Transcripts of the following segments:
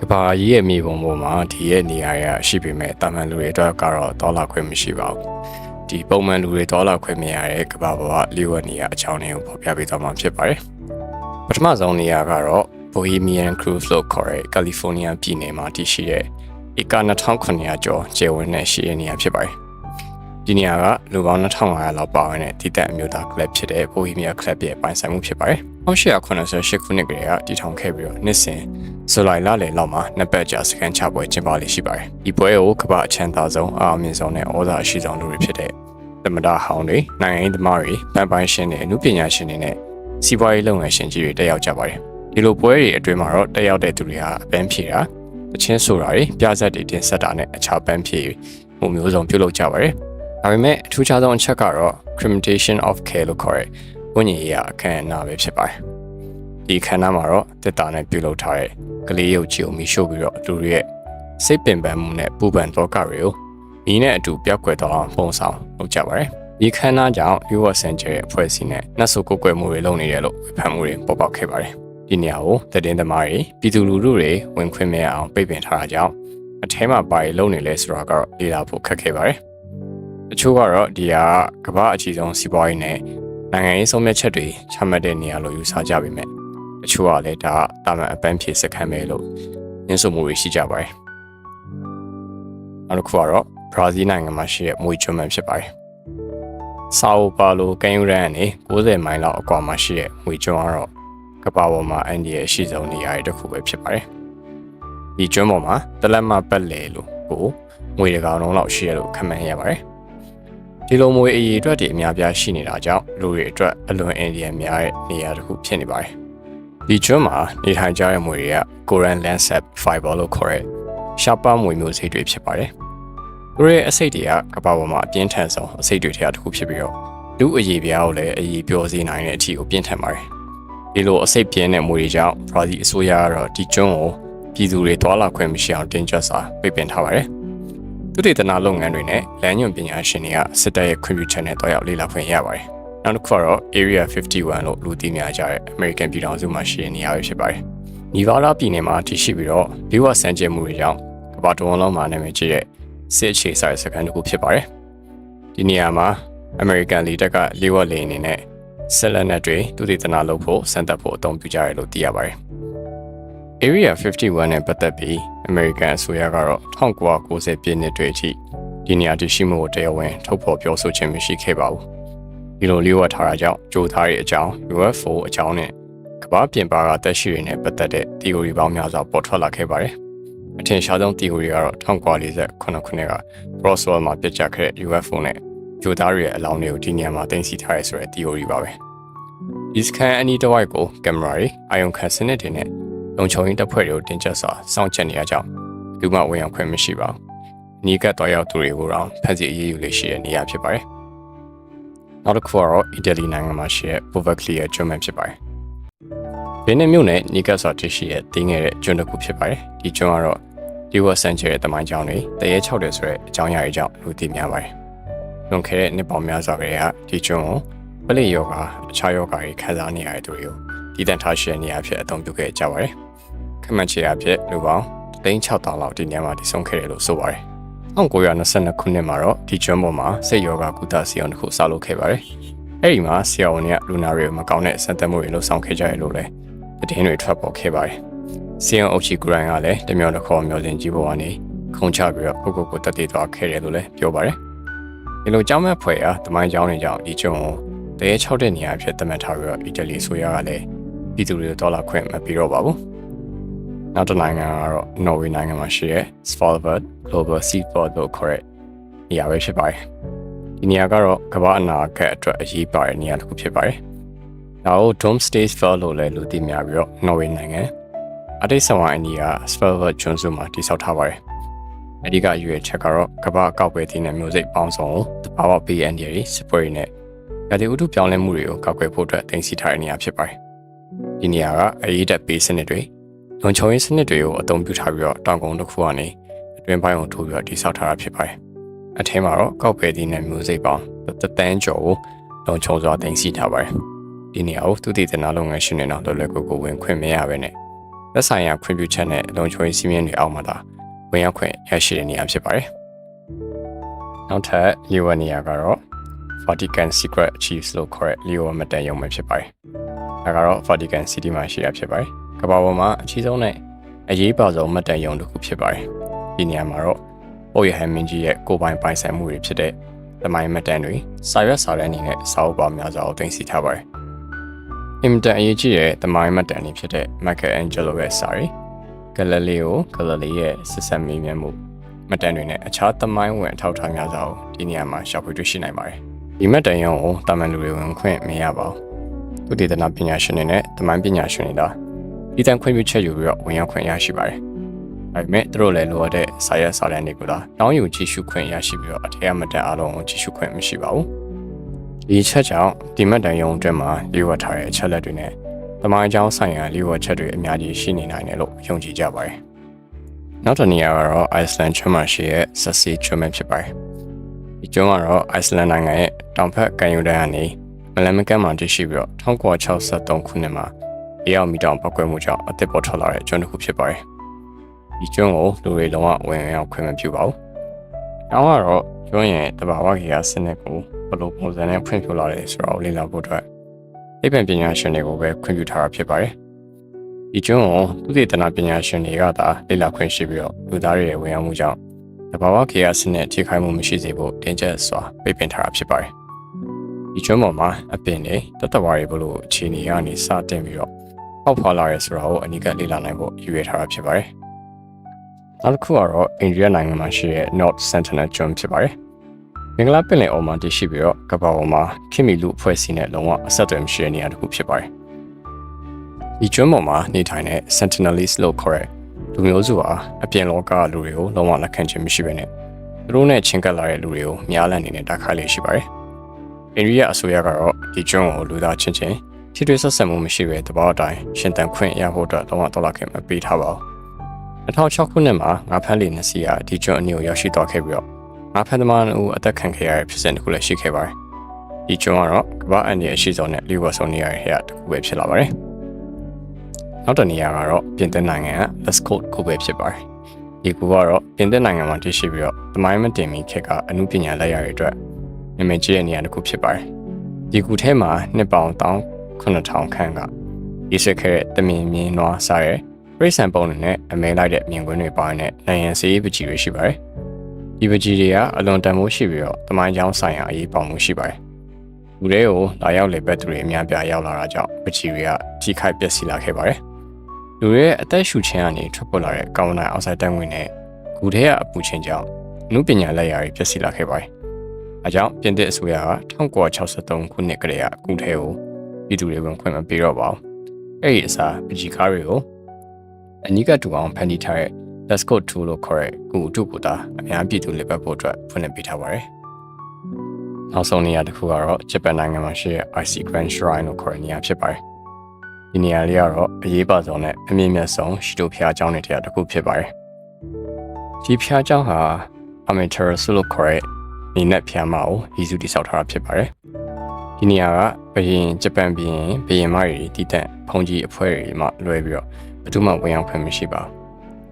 ကဘာကြီးရဲ့မြေပုံပေါ်မှာဒီရဲ့နေရာရရှိပေမဲ့တာမန်လူတွေအတွက်ကတော့ဒေါ်လာခွင့်မရှိပါဘူးဒီပုံမှန်လူတွေဒေါ်လာခွင့်မရတဲ့ကဘာပေါ်ကလျှို့ဝှက်နေရအကြောင်းတွေကိုဖော်ပြပေးသွားမှာဖြစ်ပါတယ်ပထမဆုံးနေရာကတော့ Bohemian Cruise လို့ခေါ်တဲ့ California ပြည်နယ်မှာတည်ရှိတဲ့ဧက2900ကျော်ကျယ်ဝန်းတဲ့ရှိတဲ့နေရာဖြစ်ပါတယ် ဒီနေရာကလူပေါင်း2500လောက်ပါဝင်တဲ့တည်တဲ့အမျိုးသားကလပ်ဖြစ်တဲ့ Bohemia Club ရဲ့ပိုင်ဆိုင်မှုဖြစ်ပါတယ်1888ခုနှစ်ကတည်းကတည်ထောင်ခဲ့ပြီးတော့နှစ်စဉ်ဇူလိုင်လလယ်လောက်မှာနှစ်ပတ်ကြာစကန်ချပွဲကျင်းပလေရှိပါတယ်။ဒီပွဲကိုကမ္ဘာအချမ်းသာဆုံးအားအမြင့်ဆုံးနဲ့ဩဇာအရှိဆုံးလူတွေဖြစ်တဲ့သမ္မတဟောင်းတွေနိုင်ငံရေးသမားတွေပန်းပိုင်းရှင်တွေအမှုပညာရှင်တွေနဲ့စီးပွားရေးလုပ်ငန်းရှင်ကြီးတွေတက်ရောက်ကြပါတယ်။ဒီလိုပွဲတွေအတွင်းမှာတော့တက်ရောက်တဲ့သူတွေဟာအပန်းဖြေတာတချင်းဆိုတာတွေပြဇက်တွေတင်ဆက်တာနဲ့အခြားပန်းဖြေမှုမျိုးစုံပြုလုပ်ကြပါတယ်။ ဒါပေမဲ့အထူးခြားဆုံးအချက်ကတော့ cremation of care လို့ခေါ်တဲ့ဝိညာဉ်ရေးအခမ်းအနားပဲဖြစ်ပါတယ်။ဒီအခမ်းအနားမှာတော့တက်တာနဲ့ပြုလုပ်ထားတဲ့ကလေးရုပ်ကြီးကိုမိရှို့ပြီးတော့လူတွေရဲ့စိတ်ပင်ပန်းမှုနဲ့ပူပန်တော့ကတွေကိုမိနဲ့အတူပြောက်ကွယ်သွားအောင်ပုံဆောင်လုပ်ကြပါတယ်။ဒီခမ်းနားကြောင့် US Center ရဲ့အဖွဲ့အစည်းနဲ့နှက်ဆိုကိုကွယ်မှုတွေလုပ်နေတယ်လို့ဝေဖန်မှုတွေပေါ်ပေါက်ခဲ့ပါတယ်။ဒီနေရာကိုသတင်းသမားတွေပြည်သူလူထုတွေဝင်ခွင့်မရအောင်ပိတ်ပင်ထားတာကြောင့်အထဲမှာပါရီလုပ်နေလဲဆိုတာကတော့လေ့လာဖို့ခက်ခဲပါတယ်။ တချို့ကတော့ဒီဟာကမ္ဘာအကြီးဆုံးစီးပွားရေးနဲ့နိုင်ငံရေးဆုံးဖြတ်ချက်တွေချမှတ်တဲ့နေရာလို့ယူဆကြပေမဲ့အချို့ကလည်းဒါတာမန်အပန်းဖြေစခန်းပဲလို့ညှင်းဆိုမှုတွေရှိကြပါတယ်နောက်တစ်ခုကတော့ဘရာဇီးနိုင်ငံမှာရှိတဲ့မွေကျွမ်းမှန်ဖြစ်ပါတယ်ဆာအိုပါလိုကန်ယူရန်ကနေ90မိုင်လောက်အကွာမှာရှိတဲ့မွေကျွန်းကတော့ကပ္ပပေါ်မှာအန်ဒီရဲ့အရှိဆုံးနေရာတစ်ခုပဲဖြစ်ပါတယ်ဒီကျွန်းပေါ်မှာတလက်မပတ်လေလို့ကိုမွေတကောင်လုံးလောက်ရှိရလို့ခန့်မှန်းရပါတယ် ဒီလိုမွေအရေးအတွက်တွေအများပြားရှိနေတာကြောင့်လူတွေအတွက်အလွန်အင်ဒီယန်များတဲ့နေရာတစ်ခုဖြစ်နေပါတယ်ဒီကျွန်းမှာနေထိုင်ကြတဲ့မွေတွေက Koran Landscape Fiber လို့ခေါ်တဲ့ရှားပါမွေမျိုးစိတ်တွေဖြစ်ပါတယ်။သူတို့ရဲ့အစိတ်တွေကကမ္ဘာပေါ်မှာအပြင်းထန်ဆုံးအစိတ်တွေထဲကတစ်ခုဖြစ်ပြီးတော့လူအရေးပြားကိုလည်းအရေးပြောစေနိုင်တဲ့အထိကိုပြင်းထန်ပါတယ်။ဒီလိုအစိတ်ပြင်းတဲ့မွေတွေကြောင့်ဘရာဇီးအစိုးရကတော့ဒီကျွန်းကိုပြည်သူတွေတွာလာခွင့်မရှိအောင်တင်ကြပ်စွာပိတ်ပင်ထားပါတယ်။ သူတေသနာလုပ်ငန်းတွေနဲ့လမ်းညွှန်ပညာရှင်တွေကစစ်တပ်ရဲ့ခွင့်ပြုချက်နဲ့တွားရောက်လေ့လာခွင့်ရပါတယ်။နောက်တစ်ခုကတော့ Area 51လို့လူသိများကြတဲ့ American ပြည်ထောင်စုမှာရှိတဲ့နေရာပဲဖြစ်ပါတယ်။နီဗားဒါပြည်နယ်မှာတည်ရှိပြီးတော့ဒီဝဆန်ကျဲမှုတွေကြောင့်ကမ္ဘာတော်လုံးမှာနာမည်ကြီးတဲ့စစ်အခြေဆိုင်စခန်းတစ်ခုဖြစ်ပါတယ်။ဒီနေရာမှာ American လေတပ်ကလေးဝက်လေအနေနဲ့ဆက်လက်နဲ့တွေသူတည်တနာလုပ်ဖို့စံတက်ဖို့အသုံးပြုကြတယ်လို့သိရပါတယ်။ Area 51နဲ့ပတ်သက်ပြီး American အစိုးရကတော့1990ပြည့်နှစ်တွေအထိဒီနေရာတည်ရှိမှုကိုတရားဝင်ထုတ်ဖော်ပြောဆိုခြင်းမရှိခဲ့ပါဘူး။ဒီလိုလျှို့ဝှက်ထားတာကြောင့်ကြိုးသားရဲ့အကြောင်း UFO အကြောင်းနဲ့ကမ္ဘာပြင်ပကတက်ရှိတွေနဲ့ပတ်သက်တဲ့ theory ပေါင်းများစွာပေါ်ထွက်လာခဲ့ပါတယ်။အထင်ရှားဆုံး theory ကတော့1948ခုနှစ်က Roswell မှာပြစ်ကျခဲ့တဲ့ UFO နဲ့ကြိုးသားရဲ့အလောင်းတွေကိုဒီနေရာမှာတင်စီထားရဲဆိုတဲ့ theory ပါပဲ။ဒီစကန်အနီးတစ်ဝိုက်ကိုကင်မရာတွေအာယုံခံစနစ်တွေနဲ့ လုံခြုံရေးတပ်ဖွဲ့တွေကိုတင်ကျပ်စွာစောင့်ကြပ်နေရကြောင်းလူမှဝင်ရောက်ခွင့်မရှိပါဘူး။နီးကပ်တော်ရောက်သူတွေကိုတော့ဖမ်းဆီးအရေးယူလေးရှိတဲ့နေရာဖြစ်ပါတယ်။နောက်တစ်ခုကတော့အီတလီနိုင်ငံမှာရှိတဲ့ Poveglia ကျွန်းမှဖြစ်ပါတယ်။ဘင်းနဲ့မြို့နယ်နီးကပ်စွာတရှိတဲ့တင်းငယ်တဲ့ကျွန်းတစ်ခုဖြစ်ပါတယ်။ဒီကျွန်းကတော့ဒီဝဆန်ချဲရဲ့တမိုင်းကြောင်းတွေတရေ၆တယ်ဆိုတဲ့အကြောင်းအရာတွေကြောင့်လူသိများပါတယ်။လွန်ခဲ့တဲ့နှစ်ပေါင်းများစွာကလေးကဒီကျွန်းကိုပလိယောဂအခြားယောဂတွေခံစားနေရတဲ့သူတွေကိုဒီတန်ထားရှိတဲ့နေရာဖြစ်အသုံးပြုခဲ့ကြပါတယ်။ ခမန့်ချေအဖြစ်လူပေါင်း3600လောက်ဒီနေရာမှာတည်ဆုံခဲ့တယ်လို့ဆိုပါတယ်။1922ခုနှစ်မှာတော့ဒီကျွန်းပေါ်မှာစိတ်ယောဂကုသစီအောင်တစ်ခုဆောက်လုပ်ခဲ့ပါတယ်။အဲဒီမှာဆရာဝန်တွေကလူနာတွေကိုမကောင်းတဲ့စံတက်မှုတွေလှုပ်ဆောင်ခဲ့ကြရလို့လည်းသတင်းတွေထွက်ပေါ်ခဲ့ပါတယ်။စီယံအုပ်ချီဂရိုင်းကလည်းတမျောတစ်ခေါ်မျောစင်ကြီးပေါ်ကနေခုံချပြီးတော့ပုဂ္ဂိုလ်ကိုတက်တည်သွားခဲ့တယ်လို့လည်းပြောပါတယ်။ဒီလိုကြောင်းမဲ့ဖွဲ့အားတမိုင်းကြောင်းတွေကြောင့်ဒီကျွန်းကိုတရေ၆တဲ့နေရာဖြစ်သတ်မှတ်ထားပြီးတော့အီတလီဆိုရကလည်းပြည်သူတွေကိုတော်လာခွင့်မပေးတော့ပါဘူး။ နောက်တစ်နိုင်ငံကတော့နော်ဝေနိုင်ငံမှာရှိတဲ့ Svalbard Global Seaport လို့ခေါ်တဲ့နေရာပဲဖြစ်ပါတယ်။ဒီနေရာကတော့ကမ္ဘာအနာဂတ်အတွက်အရေးပါတဲ့နေရာတစ်ခုဖြစ်ပါတယ်။နောက် Dome Stage Fell လို့လည်းလူသိများပြီးတော့နော်ဝေနိုင်ငံအတိတ်ဆောင်အနီးက Svalbard ကျွန်းစုမှာတည်ဆောက်ထားပါတယ်။အဓိကရွေးချက်ကတော့ကမ္ဘာအကောက်ပဲတည်တဲ့မျိုးစိတ်ပေါင်းစုံကိုတဘာဝ PN တွေစပွဲတွေနဲ့ရာသီဥတုပြောင်းလဲမှုတွေကိုကောက်ွယ်ဖို့အတွက်တင်စီထားတဲ့နေရာဖြစ်ပါတယ်။ဒီနေရာကအရေးတက်ပေးစနစ်တွေ လုံခြုံရေးစနစ်တွေကိုအသုံးပြုထားပြီးတော့တောင်ကုန်းတစ်ခုကနေအတွင်းပိုင်းကိုထိုးပြီးတော့တိစောက်ထားတာဖြစ်ပါတယ်။အထဲမှာတော့ကောက်ပဲသီးနဲ့မျိုးစိတ်ပေါင်းတသန်းကျော်ကိုလုံခြုံစွာတင်စီထားပါတယ်။ဒီနေရာကိုသူတည်တနာလုပ်ငန်းရှင်တွေတော့လွယ်လွယ်ကူကူဝင်ခွင့်မရဘဲနဲ့လက်ဆိုင်ရာခွင့်ပြုချက်နဲ့လုံခြုံရေးစည်းမျဉ်းတွေအောက်မှာသာဝင်ရောက်ခွင့်ရရှိတဲ့နေရာဖြစ်ပါတယ်။နောက်ထပ်လီဝနေရာကတော့ Vatican Secret Chiefs လို့ခေါ်တဲ့လီဝမတန်ရုံပဲဖြစ်ပါတယ်။ဒါကတော့ Vatican City မှာရှိတာဖြစ်ပါတယ်။ ကမ္ဘာပေါ်မှာအကြီးဆုံးနဲ့အရေးပါဆုံးမတန်ရုံတစ်ခုဖြစ်ပါတယ်။ဒီနေရာမှာတော့ပုပ်ရဟန်းမင်းကြီးရဲ့ကိုယ်ပိုင်ပိုင်ဆိုင်မှုတွေဖြစ်တဲ့သမိုင်းမတန်တွေစာရွက်စာတမ်းအနေနဲ့စာအုပ်ပါများစွာကိုတင်စီထားပါတယ်။အင်မတန်အရေးကြီးတဲ့သမိုင်းမတန်တွေဖြစ်တဲ့ Michelangelo ရဲ့စာရီဂလလီယိုဂလလီရဲ့ဆက်ဆက်မေးမြန်းမှုမတန်တွေနဲ့အခြားသမိုင်းဝင်အထောက်အထားများစွာကိုဒီနေရာမှာရှာဖွေတွေ့ရှိနိုင်ပါတယ်။ဒီမတန်ရုံကိုတာမန်လူတွေဝင်ခွင့်မရပါဘူး။သူတည်တနာပညာရှင်တွေနဲ့သမိုင်းပညာရှင်တွေဒါ ဒီတန်ခွင့်ပြုချက်ယူပြီးတော့ဝင်ရောက်ခွင့်ရရှိပါတယ်။ဒါပေမဲ့သူတို့လည်းလိုအပ်တဲ့စာရွက်စာတမ်းတွေကိုတော့တောင်းယူကြည့်ရှုခွင့်ရရှိပြီးတော့အထက်အမတန်အားလုံးကိုကြည့်ရှုခွင့်မရှိပါဘူး။ဒီချက်ကြောင့်ဒီမတန်ရုံအတွင်းမှာလျှို့ဝှက်ထားတဲ့အချက်လက်တွေနဲ့သမိုင်းအကြောင်းဆိုင်ရာလျှို့ဝှက်ချက်တွေအများကြီးရှိနေနိုင်တယ်လို့ယုံကြည်ကြပါတယ်။နောက်တစ်နေရာကတော့ Iceland ကျွန်းမှာရှိတဲ့ Sassi ကျွန်းပဲဖြစ်ပါတယ်။ဒီကျွန်းကတော့ Iceland နိုင်ငံရဲ့တောင်ဘက်ကမ်းရိုးတန်းကနေမလန်မကမ်းမှာတည်ရှိပြီးတော့1963ခုနှစ်မှာ အေးအောင်မီတောင်ပောက်ကွဲမှုကြောင့်အသစ်ပေါ်ထွက်လာတဲ့ကျွန်းတစ်ခုဖြစ်ပါတယ်။ဒီကျွန်းကိုလူတွေလုံးဝဝင်ရောက်ခွင့်မပြုပါဘူး။နောက်ကတော့ကျွန်းရဲ့တဘာဝကြီးရာစနစ်ကိုဘယ်လိုပုံစံနဲ့ဖွင့်ပြလာလဲဆိုတော့လေ့လာဖို့အတွက်အိပံပညာရှင်တွေကိုပဲခွင့်ပြုထားတာဖြစ်ပါတယ်။ဒီကျွန်းကိုသူတေသနာပညာရှင်တွေကသာလေ့လာခွင့်ရှိပြီးတော့လူသားတွေရဲ့ဝင်ရောက်မှုကြောင့်တဘာဝကြီးရာစနစ်ထိခိုက်မှုမရှိစေဖို့တင်ကျပ်စွာပိတ်ပင်ထားတာဖြစ်ပါတယ်။ဒီကျွန်းပေါ်မှာအပင်တွေတတဝါတွေဘလို့အခြေအနေကနေစတင်ပြီးတော့ ပေါက်ဖွာလာရဲဆိုတာကိုအနိကလေ့လာနိုင်ဖို့ရည်ရွယ်ထားတာဖြစ်ပါတယ်။နောက်တစ်ခုကတော့အိန္ဒိယနိုင်ငံမှာရှိတဲ့ North Sentinel ကျွန်းဖြစ်ပါတယ်။မင်္ဂလာပင်လယ်အော်မှာတည်ရှိပြီးတော့ကမ္ဘာပေါ်မှာခင်မီလူအဖွဲ့အစည်းနဲ့လုံးဝအဆက်အသွယ်မရှိတဲ့နေရာတစ်ခုဖြစ်ပါတယ်။ဒီကျွန်းပေါ်မှာနေထိုင်တဲ့ Sentinelese လို့ခေါ်တဲ့လူမျိုးစုဟာအပြင်လောကလူတွေကိုလုံးဝလက်ခံခြင်းမရှိဘဲနဲ့သူတို့နဲ့ချင်းကပ်လာတဲ့လူတွေကိုများလန့်နေနဲ့တိုက်ခိုက်လေရှိပါတယ်။အိန္ဒိယအစိုးရကတော့ဒီကျွန်းကိုလူသားချင်းချင်း ထိတွေ့ဆက်ဆံမှုမရှိဘဲတဘောအတိုင်းရှင်တန်ခွင့်ရဖို့အတွက်လုံးဝတော်လာခင်မပေးထားပါဘူး။2006ခုနှစ်မှာငါဖမ်းလီနှစ်စီးကဒီကျွန်းအနီးကိုရောက်ရှိသွားခဲ့ပြီးတော့ငါဖမ်းသမားတို့အသက်ခံခဲ့ရတဲ့ဖြစ်စဉ်တစ်ခုလည်းရှိခဲ့ပါတယ်။ဒီကျွန်းကတော့ကမ္ဘာအန်ဒီရဲ့ရှိဆုံးနဲ့လီဝါဆုံးနေရတဲ့ဟဲ့တစ်ခုပဲဖြစ်လာပါတယ်။နောက်တစ်နေရာကတော့ပြင်သစ်နိုင်ငံက Lescott ခုပဲဖြစ်ပါတယ်။ဒီကူကတော့ပြင်သစ်နိုင်ငံမှာတည်ရှိပြီးတော့သမိုင်းမတင်မီခေတ်ကအမှုပညာလက်ရာတွေအတွက်နာမည်ကြီးတဲ့နေရာတစ်ခုဖြစ်ပါတယ်။ဒီကူထဲမှာနှစ်ပေါင်းတောင်း 9000ခန့်ကရေးဆွဲခဲ့တဲ့တမင်မြင်းနွားစားရဲ့ရိတ်ဆန်ပုံတွေနဲ့အမဲလိုက်တဲ့မြင်ကွင်းတွေပါတဲ့နိုင်ငံစီးပကြီးတွေရှိပါတယ်။ဒီပကြီးတွေကအလွန်တန်ဖိုးရှိပြီးတော့တမိုင်းကြောင်းဆိုင်ရာအရေးပေါမှုရှိပါတယ်။လူတွေကိုလာရောက်လေပတ်သူတွေအများပြားရောက်လာတာကြောင့်ပကြီးတွေကကြီးခိုက်ပျက်စီးလာခဲ့ပါတယ်။လူတွေရဲ့အသက်ရှူခြင်းကနေထွက်ပေါ်လာတဲ့ကောင်းတဲ့အောက်ဆိုင်တန်းဝင်နဲ့ဂူထဲကအပူချင်းကြောင့်နုပညာလက်ရာတွေပျက်စီးလာခဲ့ပါတယ်။အကြောင်းပြင်သစ်အစိုးရက1963ခုနှစ်ကတည်းကဂူထဲကို ပြည်သူတွေဝင်ခွင့်မပေးတော့ပါဘူး။အဲ့ဒီအစားပကြီးကားတွေကိုအနိကတူအောင်ဖန်တီးထားတဲ့ Let's Go 2လို့ခေါ်တဲ့ဂူတုကိုသာအများပြည်သူလက်ပတ်ဖို့အတွက်ဖွင့်လှစ်ပေးထားပါတယ်။နောက်ဆုံးနေရာတစ်ခုကတော့ဂျပန်နိုင်ငံမှာရှိတဲ့ IC Grand Shrine လို့ခေါ်တဲ့နေရာဖြစ်ပါတယ်။ဒီနေရာလေးကတော့အရေးပါဆုံးနဲ့အမြင့်မြတ်ဆုံးရှိတိုဖျားကျောင်းတွေထဲတစ်ခုဖြစ်ပါတယ်။ဒီဖျားကျောင်းဟာ Amaterasu လို့ခေါ်တဲ့နေနဲ့ဖျားမကိုရည်စူးတည်ဆောက်ထားတာဖြစ်ပါတယ်။ဒီနေရာက ဘရင်ဂျပန်ဘရင်ဘရင်မတွေတည်တဲ့ဖုန်ကြီးအဖွဲ့တွေမှလွဲပြီးတော့ဘယ်သူမှဝင်ရောက်ခွင့်မရှိပါဘူး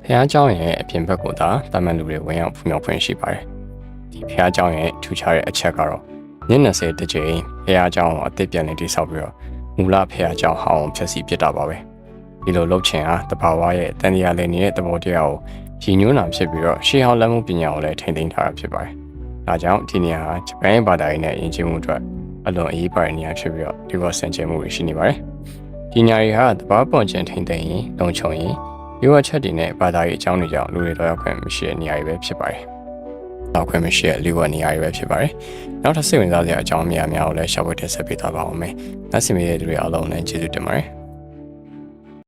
။ဖျားကျောင်းရဲ့အပြင်ဘက်ကသာတာမန်လူတွေဝင်ရောက်ဖွင့်ရောက်ခွင့်ရှိပါတယ်။ဒီဖျားကျောင်းရဲ့ထူခြားတဲ့အချက်ကတော့ည20တကြိမ်ဖျားကျောင်းကိုအသစ်ပြန်နေတိဆောက်ပြီးတော့မူလဖျားကျောင်းဟောင်းဖြည့်ဆည်းပစ်တာပါပဲ။ဒီလိုလုပ်ချင်အားတဘာဝရဲ့တန်တရားလေးနေတဲ့သဘောတရားကိုကြီးညွှန်းတာဖြစ်ပြီးတော့ရှေးဟောင်းလက်မှုပညာကိုလည်းထိန်းသိမ်းထားတာဖြစ်ပါတယ်။ဒါကြောင့်ဒီနေရာဟာဂျပန်ရဲ့ဘာသာရေးနဲ့ယဉ်ကျေးမှုအတွက် အလွန်အရေးပါတဲ့နေရာဖြစ်ပြီးတော့ဒီဘောဆင်ကျဲမှုတွေရှိနေပါတယ်။ဒီနေရာတွေဟာတဘာပွန်ကျင်ထိန်သိမ်းရင်လုံခြုံရင်ရိုးအချက်တွေနဲ့ဘာသာရေးအကြောင်းတွေကြောင့်လူတွေတော့ရောက်ခွင့်မရှိတဲ့နေရာတွေပဲဖြစ်ပါတယ်။တော့ခွင့်မရှိတဲ့လူဝနေရာတွေပဲဖြစ်ပါတယ်။နောက်ထပ်စိတ်ဝင်စားစရာအကြောင်းအများများကိုလည်းရှာဖွေတင်ဆက်ပေးသွားပါဦးမယ်။လက်စီမီရဲ့သူတွေအားလုံးလည်းကျေးဇူးတင်ပါတယ်။